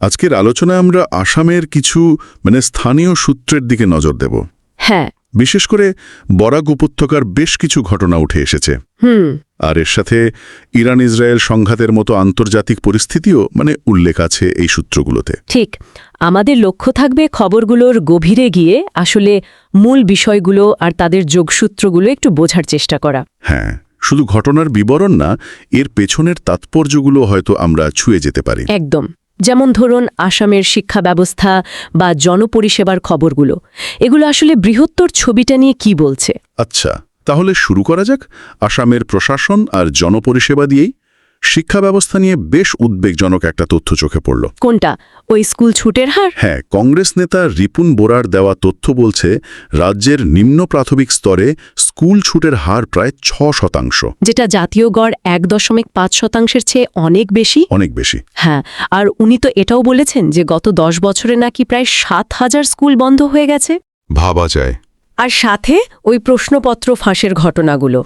আজকের আলোচনায় আমরা আসামের কিছু মানে স্থানীয় সূত্রের দিকে নজর দেব। হ্যাঁ। বিশেষ করে বরাক উপত্যকার বেশ কিছু ঘটনা উঠে এসেছে। হুম। আর এর সাথে ইরান ইসরায়েল সংঘাতের মতো আন্তর্জাতিক পরিস্থিতিও মানে উল্লেখ আছে এই সূত্রগুলোতে। ঠিক। আমাদের লক্ষ্য থাকবে খবরগুলোর গভীরে গিয়ে আসলে মূল বিষয়গুলো আর তাদের যোগসূত্রগুলো একটু বোঝার চেষ্টা করা। হ্যাঁ শুধু ঘটনার বিবরণ না এর পেছনের তাৎপর্যগুলো হয়তো আমরা ছুঁয়ে যেতে পারি। একদম। যেমন ধরুন আসামের শিক্ষা ব্যবস্থা বা জনপরিষেবার খবরগুলো। এগুলো আসলে বৃহত্তর ছবিটা নিয়ে কি বলছে? আচ্ছা তাহলে শুরু করা যাক আসামের প্রশাসন আর জনপরিষেবা দিয়েই। শিক্ষা ব্যবস্থা নিয়ে বেশ উদ্বেগজনক একটা তথ্য চোখে পড়ল। কোনটা? ওই স্কুল ছুটের হার? হ্যাঁ কংগ্রেস নেতা রিপুন বোরার দেওয়া তথ্য বলছে রাজ্যের নিম্ন প্রাথমিক স্তরে স্কুল ছুটের হার প্রায় ছ শতাংশ। যেটা জাতীয় গড় এক দশমিক পাঁচ শতাংশের চেয়ে অনেক বেশি? অনেক বেশি। হ্যাঁ আর উনি তো এটাও বলেছেন যে গত দশ বছরে নাকি প্রায় সাত হাজার স্কুল বন্ধ হয়ে গেছে। ভাবা যায়। আর সাথে ওই প্রশ্নপত্র ফাঁসের ঘটনাগুলো।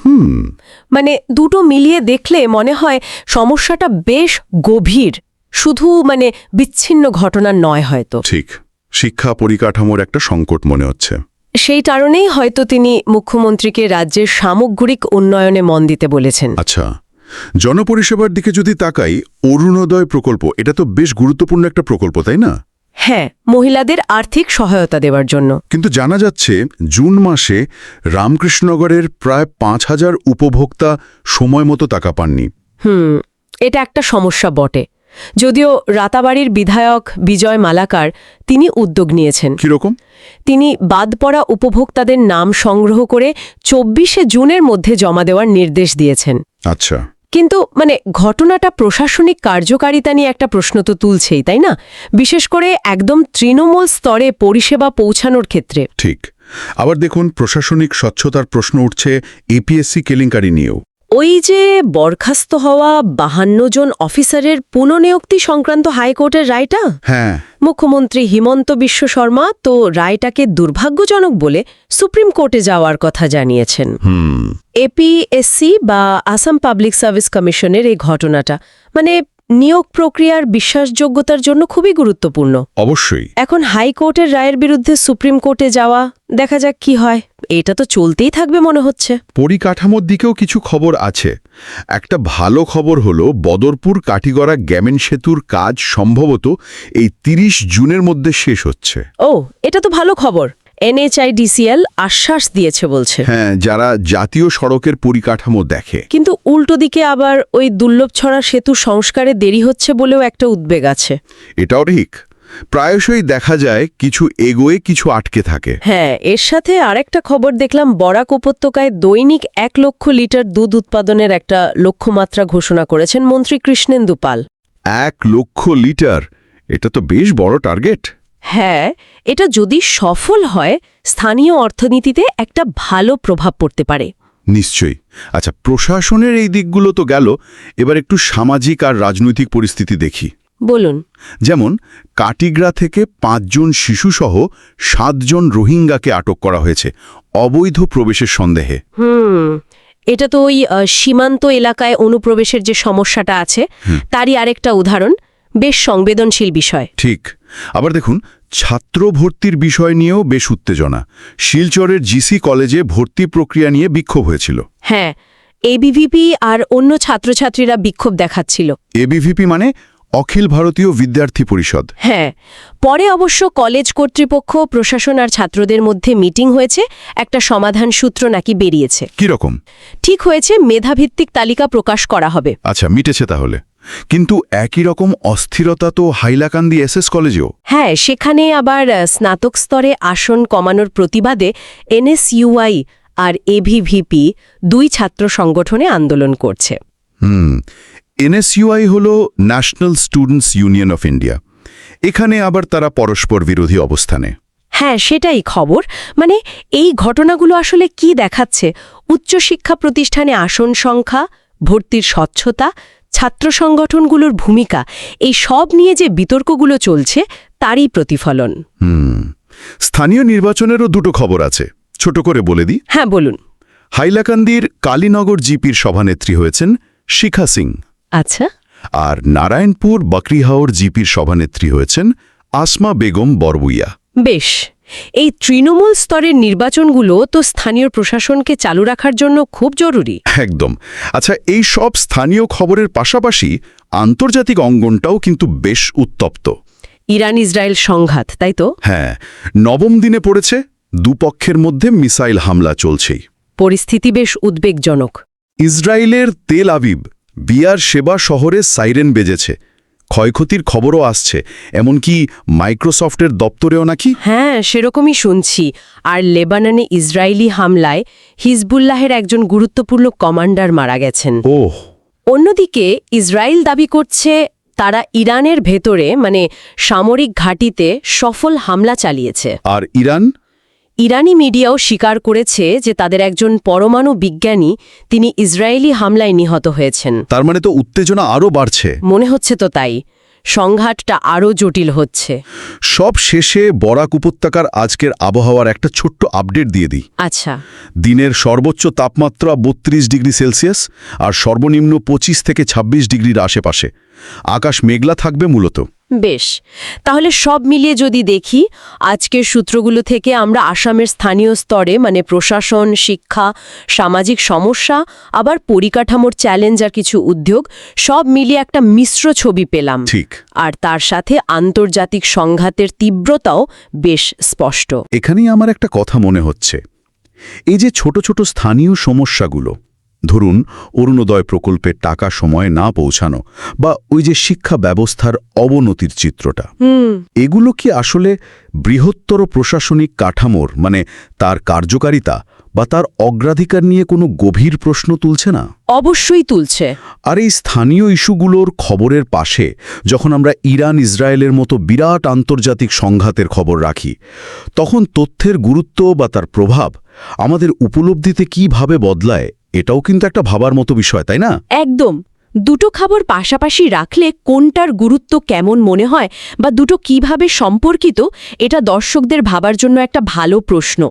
মানে দুটো মিলিয়ে দেখলে মনে হয় সমস্যাটা বেশ গভীর। শুধু মানে বিচ্ছিন্ন ঘটনা নয় হয়তো। ঠিক। শিক্ষা পরিকাঠামোর একটা সংকট মনে হচ্ছে। সেই কারণেই হয়তো তিনি মুখ্যমন্ত্রীকে রাজ্যের সামগ্রিক উন্নয়নে মন দিতে বলেছেন। আচ্ছা। জনপরিষেবার দিকে যদি তাকাই অরুণোদয় প্রকল্প এটা তো বেশ গুরুত্বপূর্ণ একটা প্রকল্প তাই না? হ্যাঁ মহিলাদের আর্থিক সহায়তা দেওয়ার জন্য। কিন্তু জানা যাচ্ছে জুন মাসে রামকৃষ্ণনগরের প্রায় পাঁচ হাজার উপভোক্তা সময় মতো টাকা পাননি। হুম এটা একটা সমস্যা বটে। যদিও রাতাবাড়ির বিধায়ক বিজয় মালাকার তিনি উদ্যোগ নিয়েছেন। কীরকম? তিনি বাদ পড়া উপভোক্তাদের নাম সংগ্রহ করে চব্বিশে জুনের মধ্যে জমা দেওয়ার নির্দেশ দিয়েছেন। আচ্ছা। কিন্তু মানে ঘটনাটা প্রশাসনিক কার্যকারিতা নিয়ে একটা প্রশ্ন তো তুলছেই, তাই না? বিশেষ করে একদম তৃণমূল স্তরে পরিষেবা পৌঁছানোর ক্ষেত্রে। ঠিক। আবার দেখুন, প্রশাসনিক স্বচ্ছতার প্রশ্ন উঠছে এপিএসসি কেলেঙ্কারি নিয়েও। ওই যে বরখাস্ত হওয়া বাহান্ন জন অফিসারের পুনঃনিয়োক্তি সংক্রান্ত হাইকোর্টের রায়টা? হ্যাঁ। মুখ্যমন্ত্রী হিমন্ত বিশ্ব শর্মা তো রায়টাকে দুর্ভাগ্যজনক বলে সুপ্রিম কোর্টে যাওয়ার কথা জানিয়েছেন। এপিএসসি বা আসাম পাবলিক সার্ভিস কমিশনের এই ঘটনাটা। মানে নিয়োগ প্রক্রিয়ার বিশ্বাসযোগ্যতার জন্য খুবই গুরুত্বপূর্ণ। অবশ্যই। এখন হাইকোর্টের রায়ের বিরুদ্ধে সুপ্রিম কোর্টে যাওয়া দেখা যাক কি হয়। এটা তো চলতেই থাকবে মনে হচ্ছে। পরিকাঠামোর দিকেও কিছু খবর আছে। একটা ভালো খবর হলো বদরপুর কাটিগড়া গ্যামেন সেতুর কাজ সম্ভবত এই ৩০ জুনের মধ্যে শেষ হচ্ছে। ও এটা তো ভালো খবর। এনএচআইডিসিএল আশ্বাস দিয়েছে বলছে। হ্যাঁ যারা জাতীয় সড়কের পরিকাঠামো দেখে। কিন্তু উল্টো দিকে আবার ওই দুর্লভছড়া সেতু সংস্কারে দেরি হচ্ছে বলেও একটা উদ্বেগ আছে। এটাও ঠিক। প্রায়শই দেখা যায় কিছু এগোয়ে কিছু আটকে থাকে। হ্যাঁ এর সাথে আরেকটা খবর দেখলাম বরাক উপত্যকায় দৈনিক এক লক্ষ লিটার দুধ উৎপাদনের একটা লক্ষ্যমাত্রা ঘোষণা করেছেন মন্ত্রী কৃষ্ণেন্দু পাল। এক লক্ষ লিটার? এটা তো বেশ বড় টার্গেট। হ্যাঁ এটা যদি সফল হয় স্থানীয় অর্থনীতিতে একটা ভালো প্রভাব পড়তে পারে। নিশ্চয়ই। আচ্ছা প্রশাসনের এই দিকগুলো তো গেল এবার একটু সামাজিক আর রাজনৈতিক পরিস্থিতি দেখি। বলুন। যেমন কাটিগ্রা থেকে পাঁচজন শিশুসহ সাতজন রোহিঙ্গাকে আটক করা হয়েছে অবৈধ প্রবেশের সন্দেহে। হুম এটা তো ওই সীমান্ত এলাকায় অনুপ্রবেশের যে সমস্যাটা আছে তারই আরেকটা উদাহরণ বেশ সংবেদনশীল বিষয়। ঠিক। আবার দেখুন ছাত্র ভর্তির বিষয় নিয়েও বেশ উত্তেজনা। শিলচরের জিসি কলেজে ভর্তি প্রক্রিয়া নিয়ে বিক্ষোভ হয়েছিল। হ্যাঁ এবিভিপি আর অন্য ছাত্রছাত্রীরা বিক্ষোভ দেখাচ্ছিল। এবিভিপি মানে অখিল ভারতীয় বিদ্যার্থী পরিষদ। হ্যাঁ পরে অবশ্য কলেজ কর্তৃপক্ষ প্রশাসন আর ছাত্রদের মধ্যে মিটিং হয়েছে একটা সমাধান সূত্র নাকি বেরিয়েছে। কীরকম? ঠিক হয়েছে মেধাভিত্তিক তালিকা প্রকাশ করা হবে। আচ্ছা মিটেছে তাহলে। কিন্তু একই রকম অস্থিরতা তো হাইলাকান্দি এসএস কলেজেও। হ্যাঁ সেখানে আবার স্নাতক স্তরে আসন কমানোর প্রতিবাদে এনএসইউআই আর এভিভিপি দুই ছাত্র সংগঠনে আন্দোলন করছে। হুম এনএসইউআই হল National Students Union of India. এখানে আবার তারা পরস্পর বিরোধী অবস্থানে। হ্যাঁ সেটাই খবর। মানে এই ঘটনাগুলো আসলে কি দেখাচ্ছে? উচ্চশিক্ষা প্রতিষ্ঠানে আসন সংখ্যা ভর্তির স্বচ্ছতা ছাত্র সংগঠনগুলোর ভূমিকা এই সব নিয়ে যে বিতর্কগুলো চলছে তারই প্রতিফলন। হুম স্থানীয় নির্বাচনেরও দুটো খবর আছে। ছোট করে বলে দিই। হ্যাঁ বলুন। হাইলাকান্দির কালীনগর জিপির সভানেত্রী হয়েছেন শিখা সিং। আচ্ছা। আর নারায়ণপুর বকরিহাওর জিপির সভানেত্রী হয়েছেন আসমা বেগম বরবুইয়া। বেশ। এই তৃণমূল স্তরের নির্বাচনগুলো তো স্থানীয় প্রশাসনকে চালু রাখার জন্য খুব জরুরি। একদম। আচ্ছা এই সব স্থানীয় খবরের পাশাপাশি আন্তর্জাতিক অঙ্গনটাও কিন্তু বেশ উত্তপ্ত। ইরান ইসরায়েল সংঘাত তাই তো? হ্যাঁ নবম দিনে পড়েছে দুপক্ষের মধ্যে মিসাইল হামলা চলছেই। পরিস্থিতি বেশ উদ্বেগজনক। ইসরায়েলের তেল আবিব বিয়ার সেবা শহরে সাইরেন বেজেছে। ক্ষয়ক্ষতির খবরও আসছে। এমনকি মাইক্রোসফটের দপ্তরেও নাকি? হ্যাঁ সেরকমই শুনছি। আর লেবাননে ইসরায়েলি হামলায় হিজবুল্লাহের একজন গুরুত্বপূর্ণ কমান্ডার মারা গেছেন। ওহ। অন্যদিকে ইসরায়েল দাবি করছে তারা ইরানের ভেতরে মানে সামরিক ঘাঁটিতে সফল হামলা চালিয়েছে। আর ইরান? ইরানি মিডিয়াও স্বীকার করেছে যে তাদের একজন পরমাণু বিজ্ঞানী তিনি ইসরায়েলি হামলায় নিহত হয়েছেন। তার মানে তো উত্তেজনা আরও বাড়ছে। মনে হচ্ছে তো তাই। সংঘাতটা আরও জটিল হচ্ছে। সব শেষে বরাক উপত্যকার আজকের আবহাওয়ার একটা ছোট্ট আপডেট দিয়ে দিই। আচ্ছা। দিনের সর্বোচ্চ তাপমাত্রা বত্রিশ ডিগ্রি সেলসিয়াস আর সর্বনিম্ন ২৫ থেকে ২৬ ডিগ্রির আশেপাশে। আকাশ মেঘলা থাকবে মূলত। বেশ তাহলে সব মিলিয়ে যদি দেখি আজকের সূত্রগুলো থেকে আমরা আসামের স্থানীয় স্তরে মানে প্রশাসন শিক্ষা সামাজিক সমস্যা আবার পরিকাঠামোর চ্যালেঞ্জ আর কিছু উদ্যোগ সব মিলিয়ে একটা মিশ্র ছবি পেলাম। ঠিক। আর তার সাথে আন্তর্জাতিক সংঘাতের তীব্রতাও বেশ স্পষ্ট। এখানেই আমার একটা কথা মনে হচ্ছে। এই যে ছোট ছোট স্থানীয় সমস্যাগুলো ধরুন অরুণোদয় প্রকল্পের টাকা সময়ে না পৌঁছানো বা ওই যে শিক্ষা ব্যবস্থার অবনতির চিত্রটা। এগুলো কি আসলে বৃহত্তর প্রশাসনিক কাঠামোর মানে তার কার্যকারিতা বা তার অগ্রাধিকার নিয়ে কোনো গভীর প্রশ্ন তুলছে না? অবশ্যই তুলছে। আর এই স্থানীয় ইস্যুগুলোর খবরের পাশে যখন আমরা ইরান ইসরায়েলের মতো বিরাট আন্তর্জাতিক সংঘাতের খবর রাখি তখন তথ্যের গুরুত্ব বা তার প্রভাব আমাদের উপলব্ধিতে কীভাবে বদলায় এটাও কিন্তু একটা ভাবার মতো বিষয়, তাই না? একদম। দুটো খাবার পাশাপাশি রাখলে কোনটার গুরুত্ব কেমন মনে হয় বা দুটো কীভাবে সম্পর্কিত, এটা দর্শকদের ভাবার জন্য একটা ভালো প্রশ্ন।